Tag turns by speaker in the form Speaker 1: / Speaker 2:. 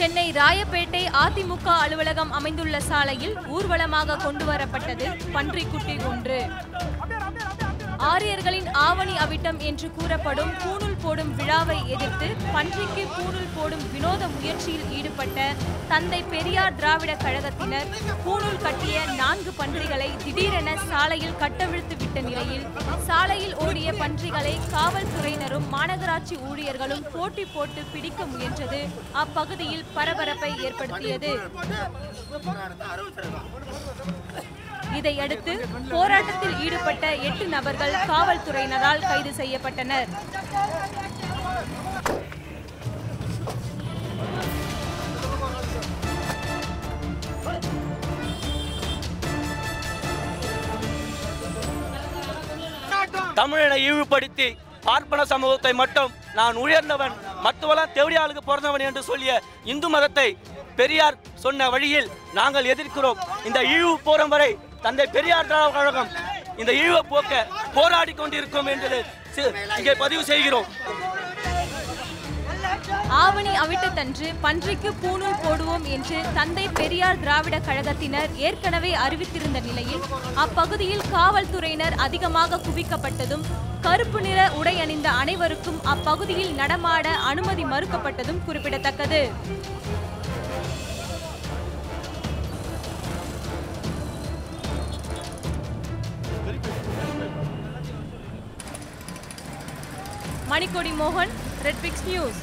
Speaker 1: சென்னை ராயப்பேட்டை அதிமுக அலுவலகம் அமைந்துள்ள சாலையில் ஊர்வலமாக கொண்டு வரப்பட்டது பன்றிக்குட்டி ஒன்று. ஆரியர்களின் ஆவணி அவிட்டம் என்று கூறப்படும் பூணூல் போடும் விழாவை எதிர்த்து பன்றிக்கு பூணூல் போடும் வினோத முயற்சியில் ஈடுபட்ட தந்தை பெரியார் திராவிட கழகத்தினர் பூணூல் கட்டிய நான்கு பன்றிகளை திடீரென சாலையில் கட்டவிழ்த்து விட்ட நிலையில் சாலையில் ஓடிய பன்றிகளை காவல்துறையினரும் மாநகராட்சி ஊழியர்களும் போட்டி போட்டு பிடிக்க முயன்றது அப்பகுதியில் பரபரப்பை ஏற்படுத்தியது. இதையடுத்து போராட்டத்தில் ஈடுபட்ட எட்டு நபர்கள் காவல்துறையினரால் கைது செய்யப்பட்டனர்.
Speaker 2: தமிழனை இழிவுபடுத்தி பார்ப்பன சமூகத்தை மட்டும் நான் உயர்ந்தவன் மற்றவெல்லாம் தேவடியாளுக்கு பிறந்தவன் என்று சொல்லிய இந்து மதத்தை பெரியார் சொன்ன வழியில் நாங்கள் எதிர்க்கிறோம். இந்த இழிவு போறம் வரை தந்தை பெரியார் திராவிட கழகம் இந்த இழிவை போக்க போராடி கொண்டிருக்கும் என்று இங்கே பதிவு செய்கிறோம்.
Speaker 1: ஆவணி அவிட்டத்தன்று பன்றிக்கு பூணூல் போடுவோம் என்று தந்தை பெரியார் திராவிட கழகத்தினர் ஏற்கனவே அறிவித்திருந்த நிலையில் அப்பகுதியில் காவல்துறையினர் அதிகமாக குவிக்கப்பட்டதும் கருப்பு நிற உடை அணிந்த அனைவருக்கும் அப்பகுதியில் நடமாட அனுமதி மறுக்கப்பட்டதும் குறிப்பிடத்தக்கது. மணிக்கொடி மோகன் ரெட்பிக்ஸ் நியூஸ்